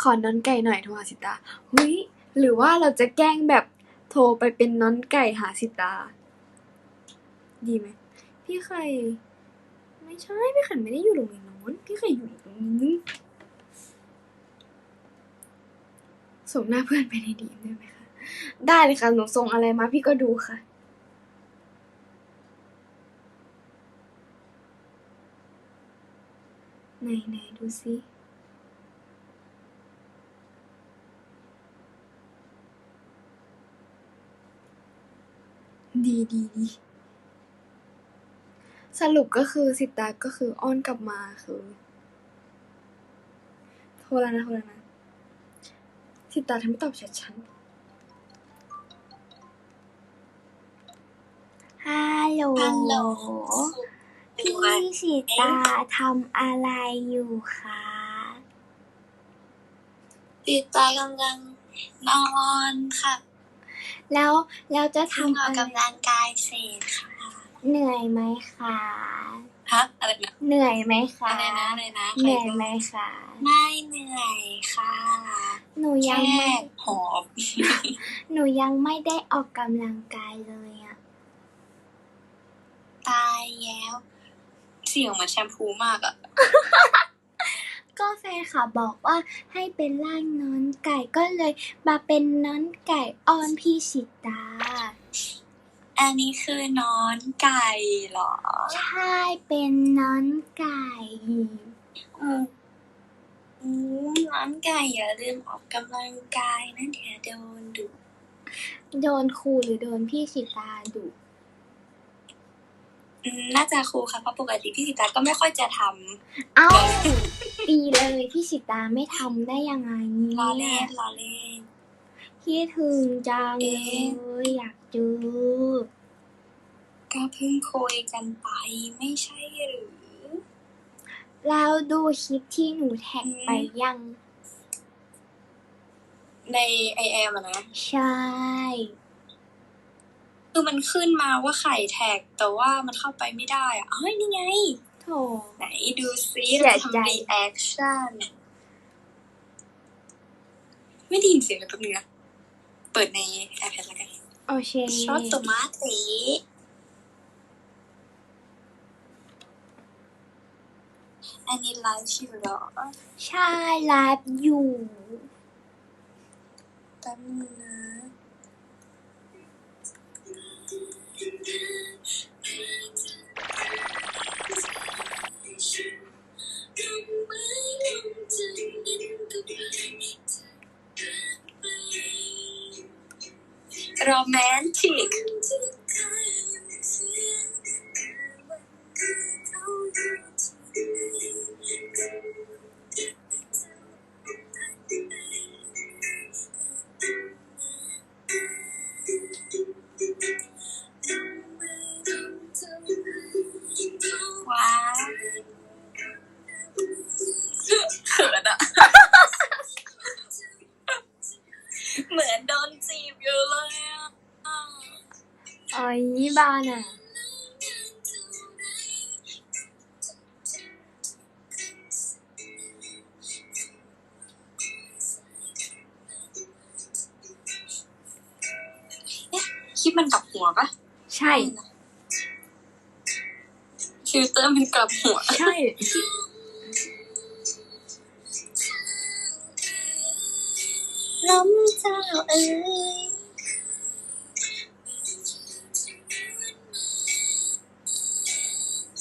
ขอนอนไก่หน่อยโทรหาสิตาเฮ้ยหรือว่าเราจะแกล้งแบบโทรไปเป็นนอนไก่หาสิตา ดีไหมพี่ไข่ไม่ใช่พี่ไข่ไม่ได้อยู่โรงเรียนน้นพี่ไข่อยู่อีกตรงนี้ส่งหน้าเพื่อนไปในดีมได้ไหมคะ ได้เลยค่ะหนูส่งอะไรมาพี่ก็ดูค่ะไหนไหนดูซิ ดีดีดี สรุปก็คือสิตาก็คืออ้อนกลับมาคือโทรแล้วนะโทรแล้วนะ สิตาทำไมตอบแชทฉันฮัลโหลฮัลโหล พี่สิตาทำอะไรอยู่คะติดใจกำลังนอนค่ะ แล้วแล้วจะทำทำอออะกไรกำลังกายเสร็จค่ะเหนื่อยไหมคะฮะอะไรนะเหนื่อยไหมคะอะไรนะอะไรนะเหนื่อยไหมคะไม่เหนื่อยค่ะ หนูยังแค่ไม่หอบหนูยังไม่ได้ออกกำลังกายเลยอะตายแล้ว เสียงเหมือนแชมพูมากอะ ก็แฟนค่ะบอกว่าให้เป็นร่างน้อนไก่ก็เลยมาเป็นน้อนไก่ออนพี่สิตา อันนี้คือนอนไก่เหรอ ใช่เป็นน้อนไก่อืมอืมนอนไก่อย่าลืมออกกำลังกายนะเดี๋ยวโดนดุโดนครูหรือโดนพี่สิตาดุอืมน่าจะครูค่ะเพราะปกติพี่สิตาก็ไม่ค่อยจะทำ เอ้าดีเลย พี่สิตาไม่ทำได้ยังไงเนี่ยล้อเล่นล้อเล่นคิดถึงจังเลเอ๊ะยอยากเจอก็เพิ่งคุยกันไปไม่ใช่หรือ แล้วดูคลิปที่หนูแท็กไปยัง ในไอแอมอะนะ ใช่ คือมันขึ้นมาว่าไข่แท็กแต่ว่ามันเข้าไปไม่ได้อะเอ้ยนี่ไง โถไหนดูซิเสียเราใจทำรีแอคชั่นไม่ได้ยินเสียงเลยแป๊บนึงนะเปิดใน iPad แล้วกันโอเคช็อตตัวมาสีอันนี้ไลฟ์อยู่เหรอ ใช่ไลฟ์อยู่แป๊บนึงนะ โอ๋อยบานอะคลิปมันกลับหัวปะใช่ ฟิลเตอร์มันกลับหัว ใช่ ล้มเจ้าเอ้ย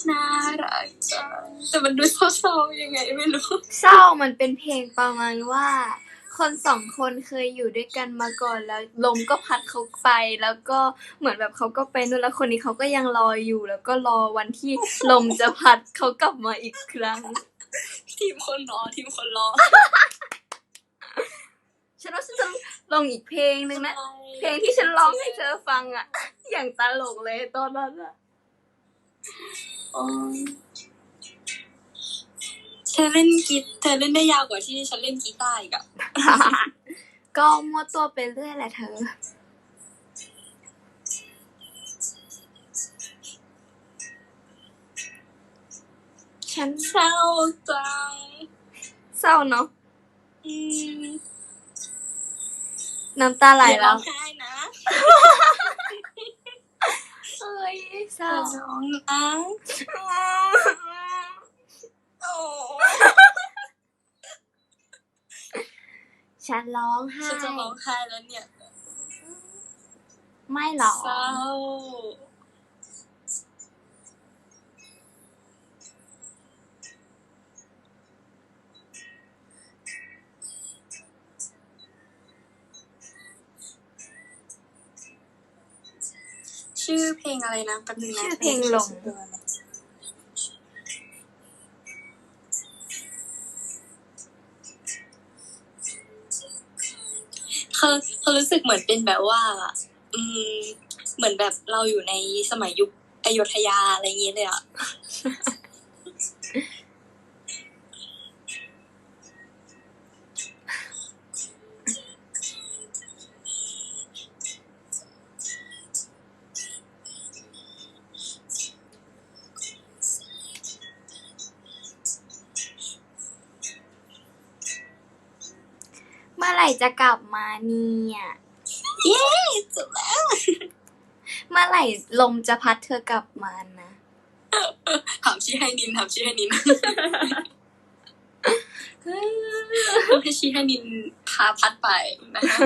น่ารักจังแต่มันดูเศร้าๆยังไงไม่รู้ เศร้ามันเป็นเพลงประมาณว่า คนสองคนเคยอยู่ด้วยกันมาก่อนแล้วลมก็พัดเขาไป แล้วก็เหมือนแบบเขาก็ไปนู่นแล้วคนนี้เขาก็ยังรออยู่ แล้วก็รอวันที่ลมจะพัดเขากลับมาอีกครั้ง ทีมคนรอทีมคนรอฉันว่าฉันจะลงอีกเพลงหนึ่งนะ เพลงที่ฉันร้องให้เธอฟังอะ อย่างตลกเลยตอนนั้นอะโอ๊ย เธอเล่นกีเธอเล่นได้ยาวกว่าที่ฉันเล่นกีตาร์อีกอะก็มั่วตัวไปเรื่อยแหละเธอ ฉันเศร้าจังเศร้าเนาะอืมน้ำตาไหลอย่าร้แล้อวงไห้นะ เอ้ย เศร้าอย่าร้องนะโอ้ฉันร้องไห้ฉันจะร้องไห้แล้วเนี่ย ไม่หรอเศร้า ชื่อเพลงอะไรนะแป๊บนึงนะชื่อเพลงหลง เขาเขารู้สึกเหมือนเป็นแบบว่า อืม เหมือนแบบเราอยู่ในสมัยยุคอยุธยาอะไรอย่างเงี้ยเลยอะ จะกลับมาเนี่ยเย้จบแล้วเมื่อไหร่ลมจะพัดเธอกลับมานะถามชื่อให้นินถามชื่อให้นินให้ชื่อให้นินพาพัดไปนะคะ